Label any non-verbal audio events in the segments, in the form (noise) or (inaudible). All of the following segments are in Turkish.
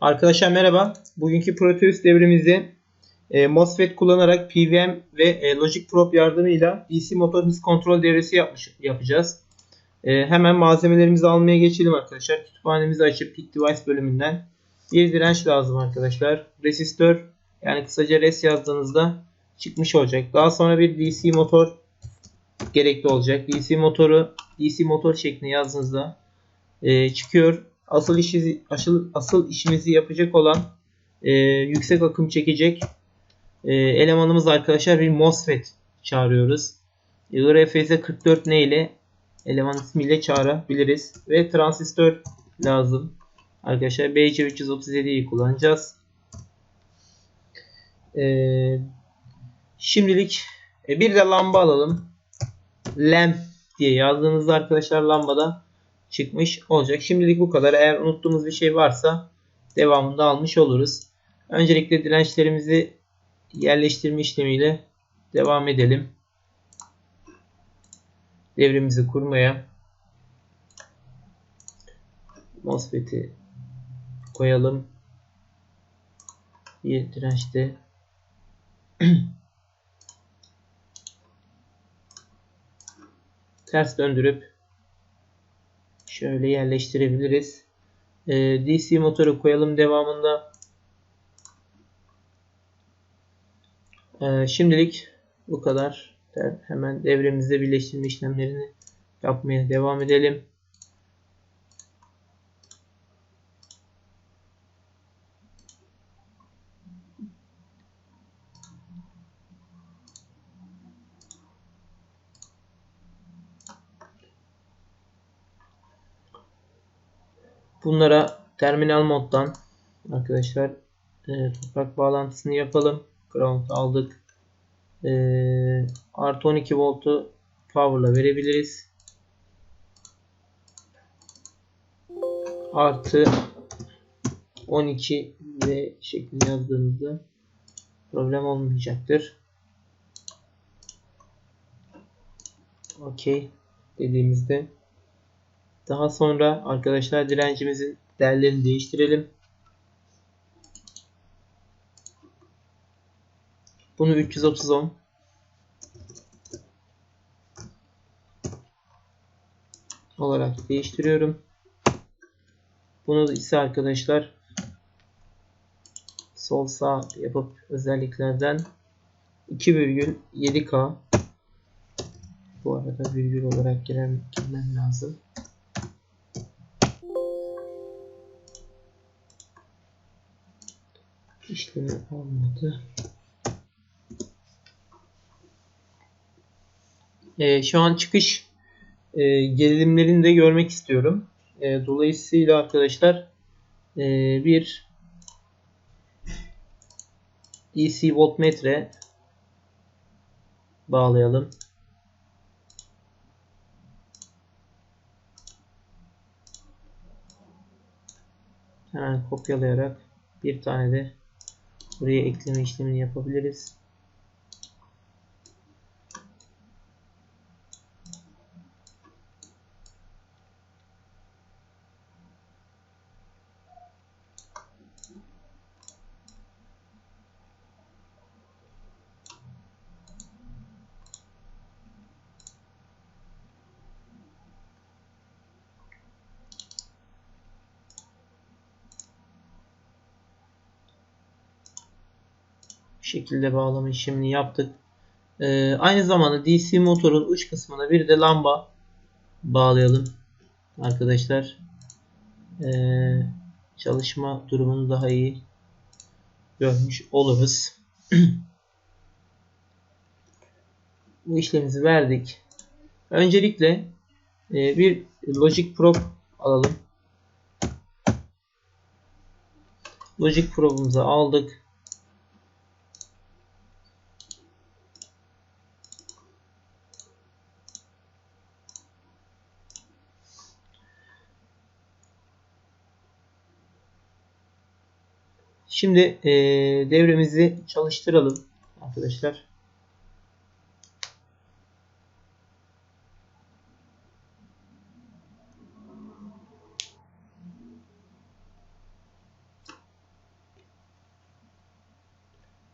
Arkadaşlar merhaba. Bugünkü Proteus devrimizi e, MOSFET kullanarak PWM ve e, Logic Probe yardımıyla DC motor hız kontrol devresi yapmış, yapacağız. E, hemen malzemelerimizi almaya geçelim arkadaşlar. Kütüphanemizi açıp Pick Device bölümünden bir direnç lazım arkadaşlar. Resistör yani kısaca res yazdığınızda çıkmış olacak. Daha sonra bir DC motor gerekli olacak. DC motoru DC motor şeklinde yazdığınızda e, çıkıyor asıl işi asıl, asıl işimizi yapacak olan e, yüksek akım çekecek e, elemanımız arkadaşlar bir MOSFET çağırıyoruz. IRFZ 44 ne ile eleman ismiyle çağırabiliriz ve transistör lazım. Arkadaşlar BC337'yi kullanacağız. Ee, şimdilik e, bir de lamba alalım. LAMP diye yazdığınızda arkadaşlar lambada çıkmış olacak. Şimdilik bu kadar. Eğer unuttuğumuz bir şey varsa devamında almış oluruz. Öncelikle dirençlerimizi yerleştirme işlemiyle devam edelim. Devrimizi kurmaya. MOSFET'i koyalım. Bir dirençte (clears throat) ters döndürüp şöyle yerleştirebiliriz. Ee, DC motoru koyalım devamında. Ee, şimdilik bu kadar. Hemen devremizde birleştirme işlemlerini yapmaya devam edelim. Bunlara terminal moddan arkadaşlar e, toprak bağlantısını yapalım. Ground aldık. E, artı 12 voltu power'la verebiliriz. Artı 12 ve şeklinde yazdığımızda problem olmayacaktır. Okey dediğimizde daha sonra arkadaşlar direncimizin değerlerini değiştirelim. Bunu 330 ohm olarak değiştiriyorum. Bunu ise arkadaşlar sol sağ yapıp özelliklerden 2,7K bu arada virgül olarak girmem, lazım. İşlemi olmadı. Ee, şu an çıkış e, gerilimlerini de görmek istiyorum. E, dolayısıyla arkadaşlar e, bir DC voltmetre bağlayalım. Hemen kopyalayarak bir tane de Buraya ekleme işlemini yapabiliriz. Şekilde bağlama işlemini yaptık. Ee, aynı zamanda DC motorun uç kısmına bir de lamba bağlayalım. Arkadaşlar ee, çalışma durumunu daha iyi görmüş oluruz. (clears throat) Bu işlemimizi verdik. Öncelikle e, bir Logic Probe alalım. Logic Probe'umuzu aldık. Şimdi e, devremizi çalıştıralım arkadaşlar.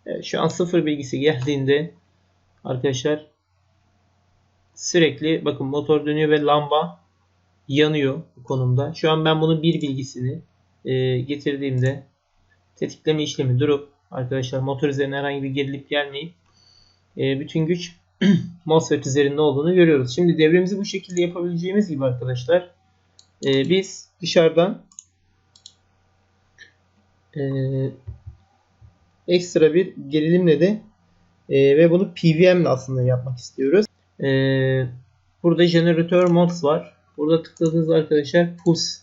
Evet, şu an sıfır bilgisi geldiğinde arkadaşlar sürekli bakın motor dönüyor ve lamba yanıyor bu konumda. Şu an ben bunun bir bilgisini e, getirdiğimde tetikleme işlemi durup arkadaşlar motor üzerine herhangi bir gerilip gelmeyip e, bütün güç (clears throat) MOSFET üzerinde olduğunu görüyoruz. Şimdi devremizi bu şekilde yapabileceğimiz gibi arkadaşlar e, biz dışarıdan e, ekstra bir gerilimle de e, ve bunu PWM ile aslında yapmak istiyoruz. E, burada jeneratör mods var. Burada tıkladığınızda arkadaşlar pulse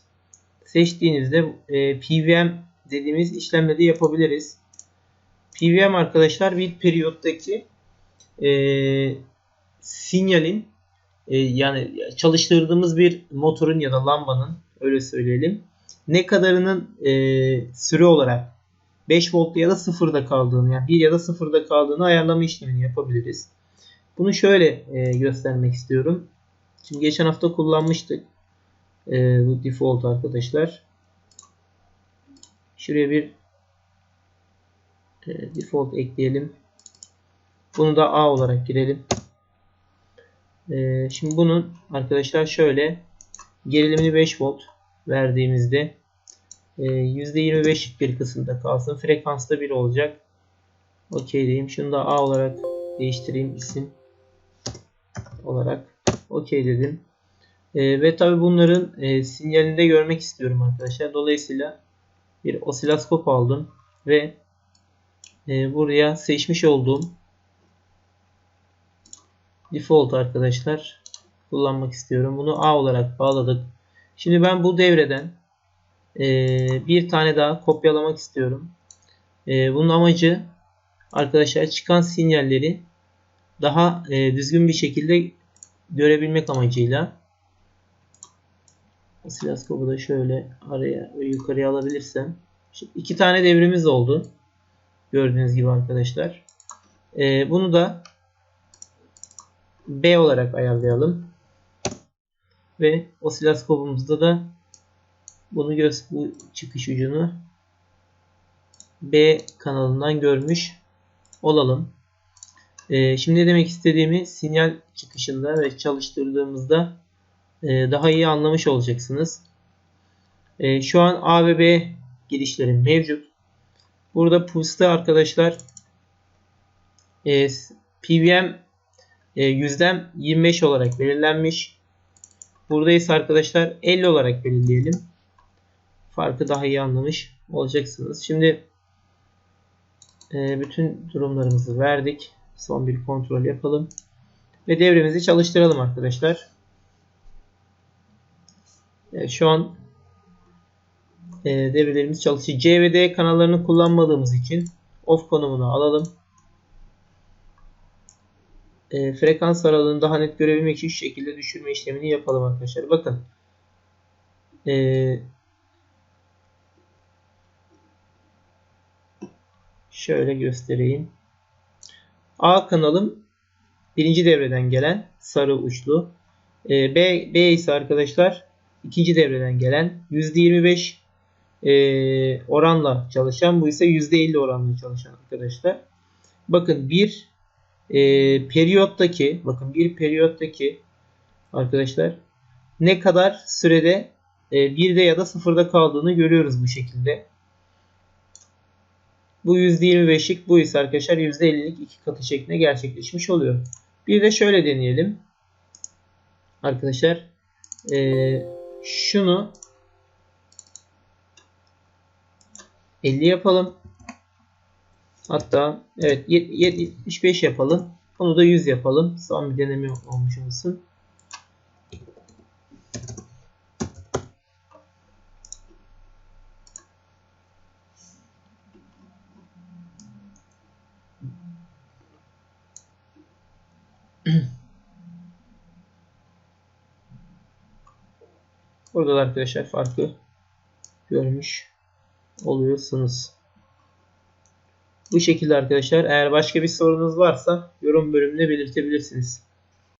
seçtiğinizde e, PWM dediğimiz işlemleri yapabiliriz. PWM arkadaşlar bir periyottaki e, sinyalin e, yani çalıştırdığımız bir motorun ya da lambanın öyle söyleyelim ne kadarının e, süre olarak 5 volt ya da 0'da kaldığını yani 1 ya da 0'da kaldığını ayarlama işlemini yapabiliriz. Bunu şöyle e, göstermek istiyorum. Şimdi geçen hafta kullanmıştık. E, bu default arkadaşlar. Şuraya bir e, default ekleyelim. Bunu da A olarak girelim. E, şimdi bunun arkadaşlar şöyle gerilimini 5 volt verdiğimizde e, %25'lik bir kısımda kalsın. Frekansta 1 olacak. Okey diyeyim. Şunu da A olarak değiştireyim isim olarak. Okey dedim. E, ve tabi bunların e, sinyalini de görmek istiyorum arkadaşlar. Dolayısıyla bir osiloskop aldım ve e, buraya seçmiş olduğum default arkadaşlar kullanmak istiyorum. Bunu A olarak bağladık. Şimdi ben bu devreden e, bir tane daha kopyalamak istiyorum. E, bunun amacı arkadaşlar çıkan sinyalleri daha e, düzgün bir şekilde görebilmek amacıyla osiloskopu da şöyle araya yukarıya alabilirsem Şimdi iki tane devrimiz oldu. Gördüğünüz gibi arkadaşlar. E, bunu da B olarak ayarlayalım. Ve osiloskopumuzda da bunu göz bu çıkış ucunu B kanalından görmüş olalım. Ee, şimdi demek istediğimi sinyal çıkışında ve çalıştırdığımızda daha iyi anlamış olacaksınız. E, şu an A ve B girişlerim mevcut. Burada pulse'da arkadaşlar e, PWM e, yüzdem 25 olarak belirlenmiş. Burada ise arkadaşlar 50 olarak belirleyelim. Farkı daha iyi anlamış olacaksınız. Şimdi e, bütün durumlarımızı verdik. Son bir kontrol yapalım. Ve devremizi çalıştıralım arkadaşlar. Evet, şu an e, devrelerimiz çalışıyor. C ve D kanallarını kullanmadığımız için off konumunu alalım. E, frekans aralığını daha net görebilmek için şu şekilde düşürme işlemini yapalım arkadaşlar. Bakın. E, şöyle göstereyim. A kanalım birinci devreden gelen sarı uçlu. E, B, B ise arkadaşlar ikinci devreden gelen %25 e, oranla çalışan bu ise %50 oranla çalışan arkadaşlar. Bakın bir e, periyottaki bakın bir periyottaki arkadaşlar ne kadar sürede e, 1'de ya da sıfırda kaldığını görüyoruz bu şekilde. Bu %25'lik bu ise arkadaşlar %50'lik iki katı şeklinde gerçekleşmiş oluyor. Bir de şöyle deneyelim. Arkadaşlar ee, şunu 50 yapalım. Hatta evet 75 yapalım. Onu da 100 yapalım. Son bir deneme olmuş olsun. Burada da arkadaşlar farkı görmüş oluyorsunuz. Bu şekilde arkadaşlar. Eğer başka bir sorunuz varsa yorum bölümünde belirtebilirsiniz.